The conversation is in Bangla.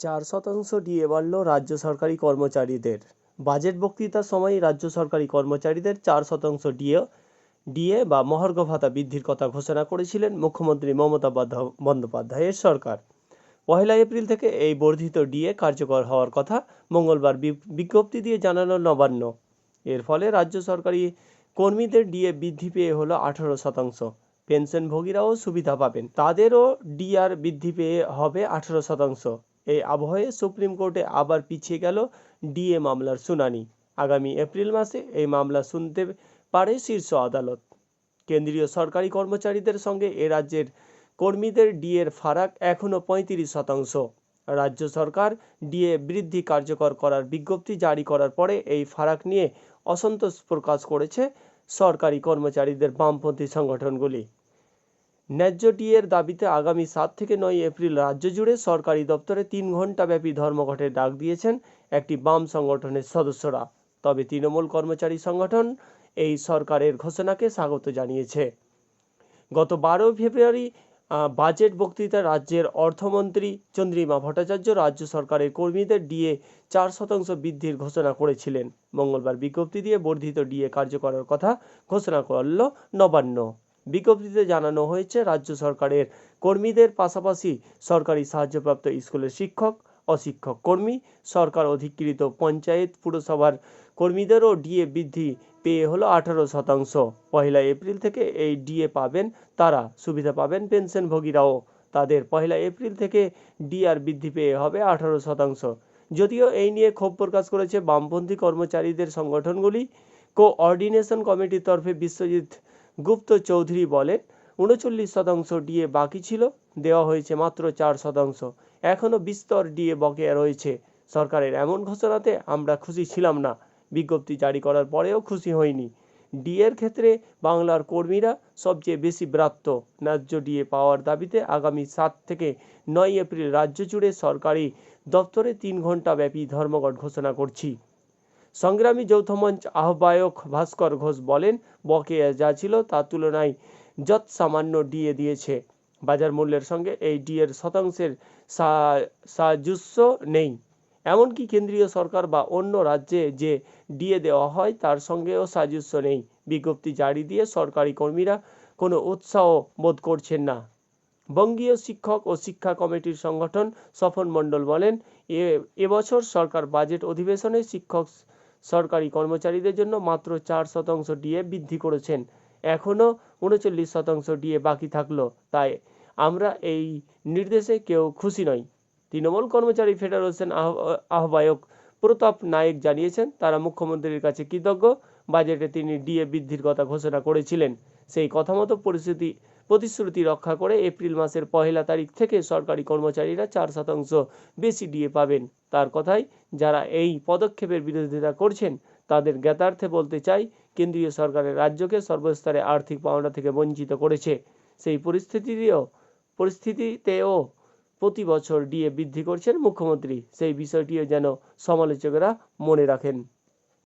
চার শতাংশ ডিএ বাড়ল রাজ্য সরকারি কর্মচারীদের। বাজেট বক্তৃতার সময় রাজ্য সরকারি কর্মচারীদের চার শতাংশ ডিএ ডিএ বা মহার্ঘ ভাতা বৃদ্ধির কথা ঘোষণা করেছিলেন মুখ্যমন্ত্রী মমতা বন্দ্যোপাধ্যায়ের সরকার। পয়লা এপ্রিল থেকে এই বর্ধিত ডিএ কার্যকর হওয়ার কথা মঙ্গলবার বিজ্ঞপ্তি দিয়ে জানালো নবান্ন। এর ফলে রাজ্য সরকারি কর্মীদের ডিএ বৃদ্ধি পেয়ে হলো আঠারো শতাংশ। পেনশনভোগীরাও সুবিধা পাবেন। তাদেরও ডিআর বৃদ্ধি পেয়ে হবে আঠারো শতাংশ। এই আবহে সুপ্রিম কোর্টে আবার পিছিয়ে গেল ডিএ মামলার শুনানি। আগামী এপ্রিল মাসে এই মামলা শুনতে পারে শীর্ষ আদালত। কেন্দ্রীয় সরকারি কর্মচারীদের সঙ্গে এ রাজ্যের কর্মীদের ডিএর ফারাক এখনও পঁয়ত্রিশ শতাংশ। রাজ্য সরকার ডিএ বৃদ্ধি কার্যকর করার বিজ্ঞপ্তি জারি করার পরে এই ফারাক নিয়ে অসন্তোষ প্রকাশ করেছে সরকারি কর্মচারীদের বামপন্থী সংগঠনগুলি। ন্যায্য ডিএর দাবিতে আগামী সাত থেকে নয় এপ্রিল রাজ্য জুড়ে সরকারি দপ্তরে তিন ঘণ্টাব্যাপী ধর্মঘটের ডাক দিয়েছেন একটি বাম সংগঠনের সদস্যরা। তবে তৃণমূল কর্মচারী সংগঠন এই সরকারের ঘোষণাকে স্বাগত জানিয়েছে। গত বারো ফেব্রুয়ারি বাজেট বক্তৃতা রাজ্যের অর্থমন্ত্রী চন্দ্রিমা ভট্টাচার্য রাজ্য সরকারের কর্মীদের ডিএ চার শতাংশ বৃদ্ধির ঘোষণা করেছিলেন। মঙ্গলবার বিজ্ঞপ্তি দিয়ে বর্ধিত ডিএ কার্যকরের কথা ঘোষণা করল নবান্ন। বিজ্ঞপ্তিতে জানানো হয়েছে, রাজ্য সরকারের কর্মীদের পাশাপাশি সরকারি সাহায্যপ্রাপ্ত স্কুলের শিক্ষক, অশিক্ষক কর্মী, সরকার অধিকৃত পঞ্চায়েত, পুরসভার কর্মীদেরও ডিএ বৃদ্ধি পেয়ে হলো আঠারো শতাংশ। পয়লা এপ্রিল থেকে এই ডিএ পাবেন তারা, সুবিধা পাবেন পেনশনভোগীরাও। তাদের পয়লা এপ্রিল থেকে ডিআর বৃদ্ধি পেয়ে হবে আঠারো শতাংশ। যদিও এই নিয়ে ক্ষোভ প্রকাশ করেছে বামপন্থী কর্মচারীদের সংগঠনগুলি, কোঅর্ডিনেশন কমিটির তরফে বিশ্বজিৎ গুপ্ত চৌধুরী বলেন, উনচল্লিশ শতাংশ ডিএ বাকি ছিল, দেওয়া হয়েছে মাত্র চার শতাংশ। এখনও বিস্তর ডিএ বকেয়া রয়েছে। সরকারের এমন ঘোষণাতে আমরা খুশি ছিলাম না। বিজ্ঞপ্তি জারি করার পরেও খুশি হইনি। ডিএর ক্ষেত্রে বাংলার কর্মীরা সবচেয়ে বেশি ব্রাত্য। ন্যায্য ডিএ পাওয়ার দাবিতে আগামী সাত থেকে নয় এপ্রিল রাজ্য জুড়ে সরকারি দপ্তরে তিন ঘণ্টা ব্যাপী ধর্মঘট ঘোষণা করছি। সংগ্রামী যৌথ মঞ্চ আহ্বায়ক ভাস্কর ঘোষ বলেন বকেয়া যা ছিল তার তুলনায় যৎ সামান্য ডিএ দিয়েছে। বাজার মূল্যের সঙ্গে এই ডিএর শতাংশের সাজুস্য নেই। এমনকি কেন্দ্রীয় সরকার বা অন্য রাজ্যে যে ডিএ দেওয়া হয়, তার সঙ্গেও সাজুস্য নেই। বিজ্ঞপ্তি জারি দিয়ে সরকারি কর্মীরা কোনো উৎসাহ বোধ করছেন না। বঙ্গীয় শিক্ষক ও শিক্ষা কমিটির সংগঠন স্বপন মণ্ডল বলেন, এ, এবছর সরকার বাজেট অধিবেশনে শিক্ষক সরকারি কর্মচারীদের জন্য মাত্র চার শতাংশ ডিএ বৃদ্ধি করেছেন। এখনও উনচল্লিশ শতাংশ ডিএ বাকি থাকল, তাই আমরা এই নির্দেশে কেউ খুশি নই। তৃণমূল কর্মচারী ফেডারেশন আহ্ব- আহ্বায়ক প্রতাপ নায়েক জানিয়েছেন, তারা মুখ্যমন্ত্রীর কাছে কৃতজ্ঞ। বাজেটে তিনি ডিএ বৃদ্ধির কথা ঘোষণা করেছিলেন। সেই কথা মতো পরিস্থিতি প্রতিশ্রুতি রক্ষা করে এপ্রিল মাসের পহেলা তারিখ থেকে সরকারি কর্মচারীরা চার শতাংশ বেশি ডিএ পাবেন। তার কথায় যারা এই পদক্ষেপের বিরোধিতা করছেন, তাদের জ্ঞাতার্থে বলতে চাই, কেন্দ্রীয় সরকারের রাজ্যকে সর্বস্তরে আর্থিক পাওনা থেকে বঞ্চিত করেছে। সেই পরিস্থিতিতেও পরিস্থিতিতেও প্রতি বছর ডিএ বৃদ্ধি করছেন মুখ্যমন্ত্রী। সেই বিষয়টিও যেন সমালোচকেরা মনে রাখেন।